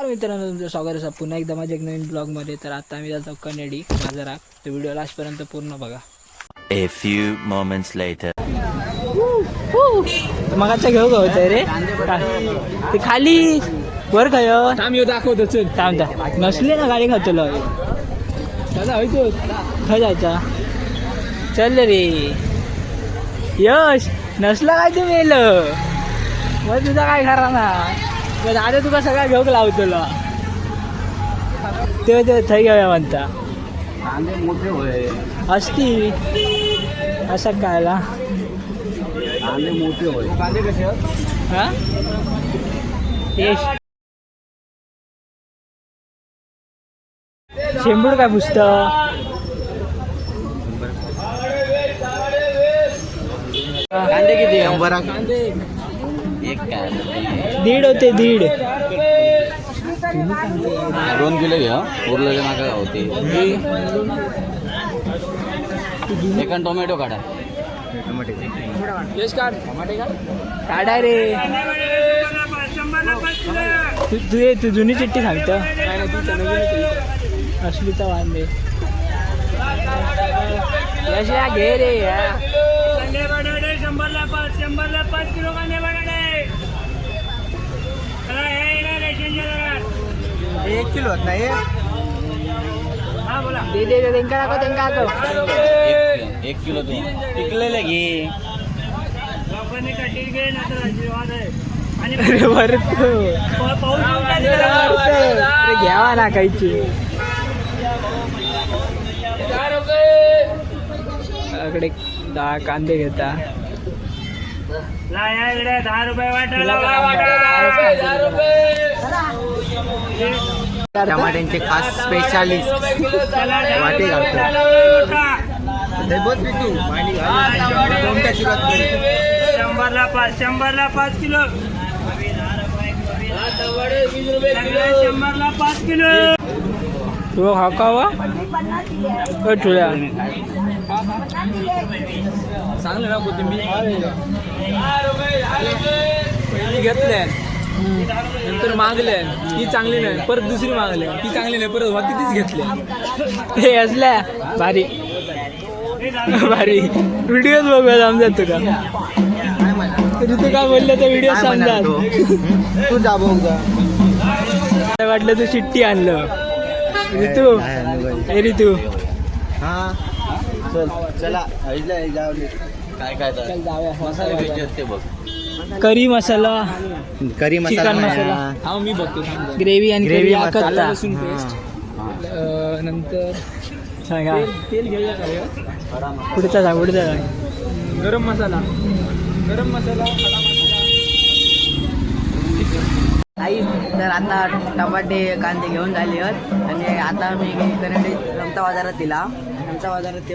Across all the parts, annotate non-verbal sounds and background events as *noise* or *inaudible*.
तर मित्रांनो तुमचं स्वागत आहे. पुन्हा एकदा माझ्या एक नवीन ब्लॉगमध्ये. तर आता आम्ही जातो कनेडी बाजारात. तर व्हिडिओ लास्टपर्यंत पूर्ण बघा. A few moments later. मगाच्या घेऊ का होतं रे. ते खाली. वर काय थांब येऊ दाखवतो चल. थांब थांब. नसले ना गाडी खातलो दादा होयतो खय जायचा. चल रे. यश नसला काय तुम्ही येलं मग तुझा काय खरा ना? मग दादा तुका सगळा घेऊक लावतो ते ते थंय घेऊया म्हणता. कांदे मोठे होय. असती असं कायला कांदे मोठे होय. कांदे कसे हा? टेस्ट शेंबूड काय पुस्तक कांदे किती शंभर एक. काय दीड होते दीड. दोन किलो घ्या. उरलेले नाका होते एक टोमॅटो काढा. काढा रे. तू तू ये तू जुनी चिठ्ठी सांगतो. असली तर वांदे. घे रे या. कांदे बटाटे शंभरला पाच शंभरला पाच किलो कांदे बटाटे चला हे येणार रेशनच्या एक किलो नाही हा बोला. दे दे दे, त्यांका दाखव त्यांका दाखव एक किलो तू पिकलेले घे. अरे घ्यावा ना काहीची इकडे दहा कांदे घेता. ला या इकडे दहा रुपये वाटायला टमाट्यांचे खास स्पेशालिस्ट वाटे घालतो. शंभरला पाच शंभरला पाच किलो. शंभरला पाच किलो. तू हाकावा ठुल्या. चांगलं ना कोथिंबीर. घेतल्या नंतर मागल्या. ती चांगली नाही. परत दुसरी मागल्या. ती चांगली नाही. परत होती तीच घेतल्या. हे असल्या. भारी. भारी. व्हिडिओज बघूयात आमच्या तुका. ऋतू काय बोललं तर व्हिडिओ समजा तू? जा काय वाटलं तू चिठ्ठी आणलं? ऋतू. हे ऋतू. हा? चल. चला. काय काय तर. चल जाऊया. मसाले ते बघ. Curry masala curry chicken masala. हा मी बघतो थांब जरा. ग्रेव्ही आणि Gravy ग्रेव्ही मसाला, लसूण पेस्ट नंतर सांगा. तेल घेऊया का? पुढचा सांग पुढचा सांग. गरम मसाला. गरम मसाला खडा मसाला. आई तर आता टमाटे कांदे घेऊन झाले आहेत. आणि आता मी कनेडी रमता बाजारात दिला. रमता बाजारात ते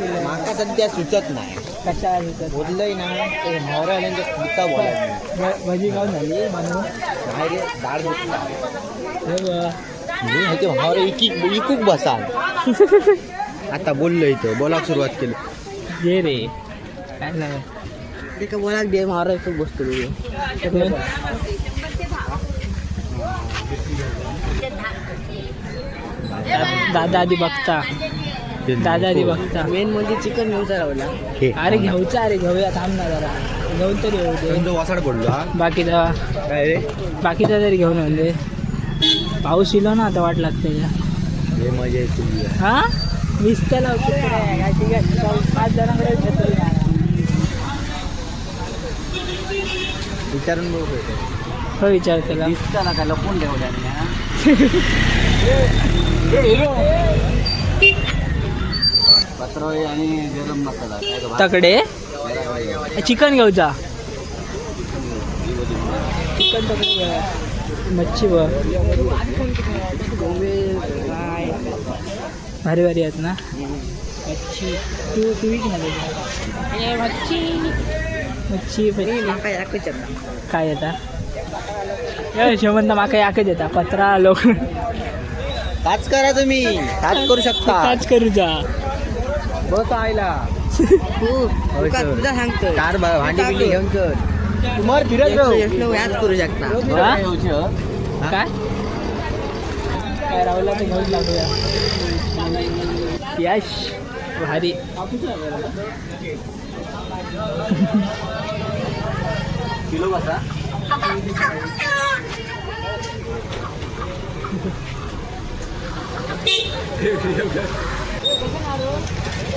माका सध्या सुचत नाही. कशा बोललंय ना ते म्हावरा आल्यांच्या पुढचा बोलायचं भ- भजी खाऊन झाली म्हणून. नाही रे डाळ धुतला. हे बघ. मी माहिती म्हावरा इकी इकूक बसाल आता बोललो इथं बोलाक सुरुवात केली. घे रे. काय नाही. ते का बोला दे मारा खूप बसतो कोण? दा- दादा आधी बघता. दादा बघता. मेन म्हणजे चिकन घेऊन लावला हे. अरे घेऊचा अरे घेऊया थांब ना जरा. घेऊन तरी येऊ दे. वासाड पडलो हा. बाकीचा काय रे? बाकीचा तरी घेऊन दे. पाऊस इलो ना आता वाट लागते हे हा वीस त्याला काय ठीक आहे चल, पाच जणांकडे. विचारून बघू हो विचार केला दिसताना काय लपून ठेवल्या *laughs* पत्रोळी आणि गरम मसाला काय तो भात तकडे चिकन घेऊचा चिकन तकडे. मच्छी भारी भारी आहेत ना? मच्छी. तू विक मच्छी काय येता शेवंत माका याकच येता पत्रा लोक. काच करा तुम्ही. काच करू शकता. काच करूचा बस आयला तुझा सांगतो कार भांडी बिंडी घेऊन कर तू मर फिरत राहू. यशलो ह्याच करू शकता? काय काय घेऊन लागूया. यश भारी. किलो बसा. *laughs*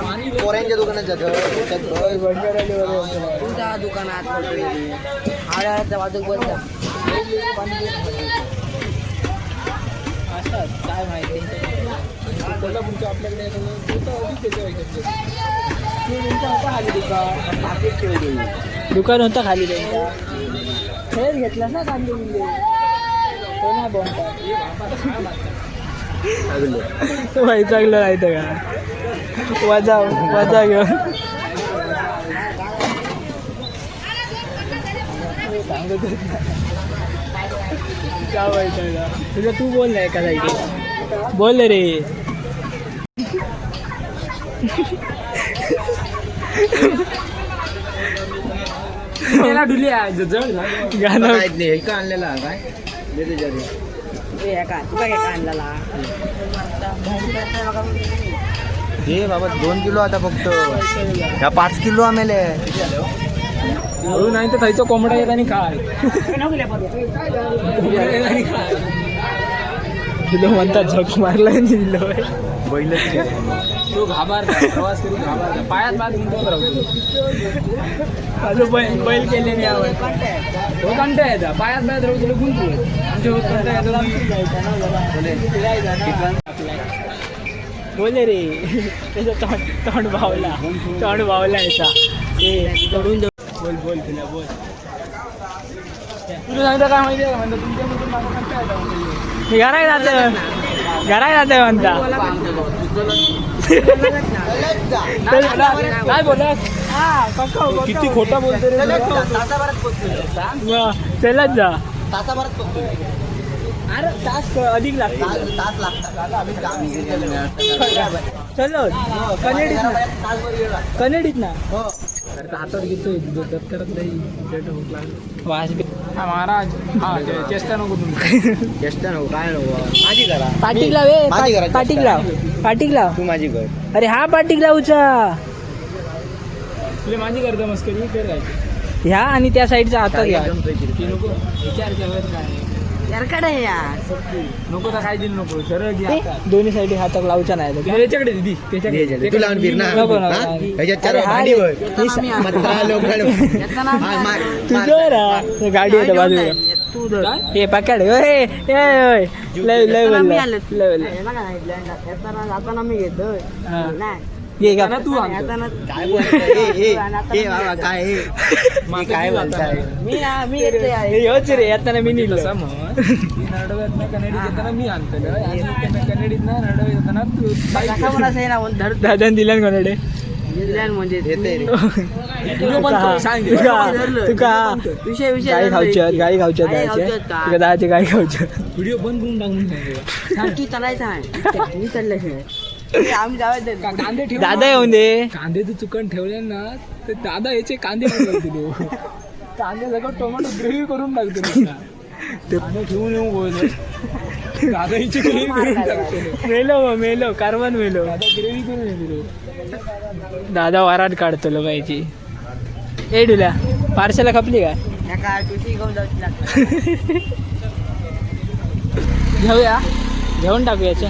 पोऱ्यांच्या दुकानात जातं. तुझा दुकानात हाड्याच्या बाजूक बोलता असतात. काय माहिती? कोल्हापूरच्या आपल्याकडे ह्याच्यात. दुकान होतं खाली त्यांचा. खेळ घेतलास ना कांदे बिंदे? तो *laughs* चांगलं नाही तर का? वजा वजा घेऊन सांगत होता. काय माहिती का तुझं तू बोल ना एका साईडी बोल रे त्याला डुली आहे, ज- जड झालं. गाणं माहीत नाही हे का आणलेला काय दे त्याच्यात. ए का तुका काय आणला हे बाबा दोन किलो आता फक्त. ह्या पाच किलो आम्हाला. नाही तर खायचं कोंबडा येत आणि काय कोंबडा येत आणि काय दिलो म्हणतात झक दिलो बैलच तो घाबरता प्रवास करून घाबरता. पायात पायात गुंतवत राहतो बैल बैल केले नाही आवड तो कंटा येतात पायात पायात राहू तुला गुंतू आमच्या होत कंटा बोले रे त्याचं तोंड तोंड भावला तोंड भावला याचा ए तोडून बोल बोल तुला बोल तुला सांगता काय माहिती आहे का म्हणतो. हे घराय जातं घराय जातं म्हणता काय बोलत किती खोटा बोलतो रे चलत जा तासाभरात फक्त अरे तास अधिक लागते तास लागतात. आम्ही काम केलेलं चलो कनेडीत ना तासभर वेळ लागतो. कनेडीत ना? हातात घेतोय दप्तरात नाही. हा महाराज. हा चेष्टा नको तुम्ही. *laughs* जास्त नको काय नको माझी करा. पाटीक लाव ए माझी घराची पाटीक लाव पाटीक लाव. तू माझी कर. अरे हा पाटीक लावचा. तुला माझी करता मस्करी ह्या आणि त्या साईडचा हातात घ्या. ती नको. विचार काय? नको तर काय दिलं नको सरळ. दोन्ही साईड हातात लावचा नाही. त्याच्याकडे दिदी दे, त्याच्याकडे दे, तू लावून फिर ना नको, नको. हा? ह्याच्यात चार अरे हा भांडी रे. वर. येताना मी आणतो. पत्रा लोखंड. येताना मी हा, मार, आणतो. मार. तुझं रा गाडी येतं बाजूला तू. हे पकड लय लय. लय आहे. येताना जाताना मी घेतो हा. नाही ये का तू काय बोलताय? काय हे? *laughs* हे काय बोलताय? मी ना मी येते हे ह्योच रे येताना मी निघलो. तसं म्हण मी नडव्यात कनेडीत येताना मी आणतलं आणि कनेडीत ना नडव्यात येताना तू कसा पण असं आहे ना धर दादा दिला कोणाडे न्यूझीलँड म्हणजे येते रे. व्हिडिओ पण तुका सांग. तुका तुका विषय विषय गाई खाऊच्यात गाई का? तुका दहाचे गाई खाऊच्यात. व्हिडिओ बंद करून टाक. म्हणून सांगतो. सांग तू चालायचं आहे मी चालल्याशिवाय कांदे ठेव दादा येऊन दे. कांदे तू चुकन ठेवले ना तर दादा याचे कांदे तू. कांदे सगळं टोमॅटो ग्रेव्ही करून टाकतो नुसता. कांदे ठेवून येऊ बोल. दादा याची ग्रेव्ही करून टाकतो मेलो मेलो कारवान मेलो. दादा ग्रेव्ही करून येतो दादा वारात काढतो पाहिजे. ए डुल्या पार्सला खपली काय *laughs* घेऊया. घेऊन टाकू याच्या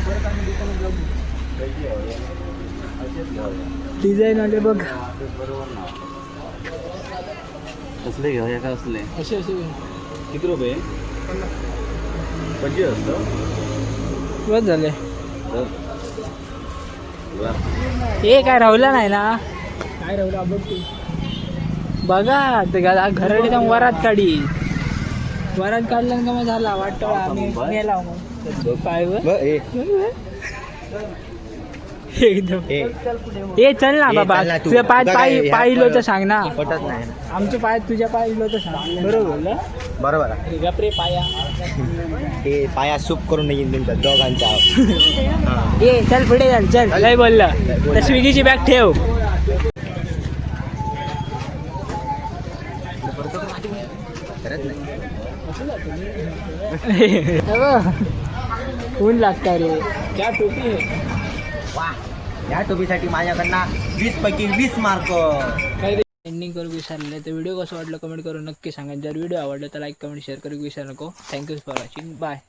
डिझाईन आले बघ. कसले घ्या या का असले? असे असे. किती रुपये? पंचवीस असतं. बस झाले. हे काय राहुला नाही ना? काय राहिलं बघ तू. बघा ते घराडे जाऊन वरात काढी. वरात काढल्यानं का मग झाला वाटतं आम्ही नेला मग. वर. एकदम. हे ए चल ना बाबा. चल ना तू. तुझ्या पाय तुझं पाय काय पाय ह्या तर सांग ना. पटत नाही. ना. आमचे पाय तुझ्या पाय तर सांग. बरोबर? बरोबर. आहे. हे गपरे पाया. ते पाया सूप करून येईन तुमच्या दोघांचा. ए चल पुढे चल चल. काय बोललं? तर स्विगीची बॅग ठेव. करत नाही. *laughs* हे बघ. ऊन लागता रे. क्या टोपी आहे वा. या टोपीसाठी माझ्याकडनं वीस पैकी वीस मार्क एंडिंग करू विसरले तर व्हिडिओ कसं वाटलं कमेंट करून नक्की सांगा. जर व्हिडिओ आवडला तर लाईक कमेंट शेअर करू विसरू नको. Thank you for watching bye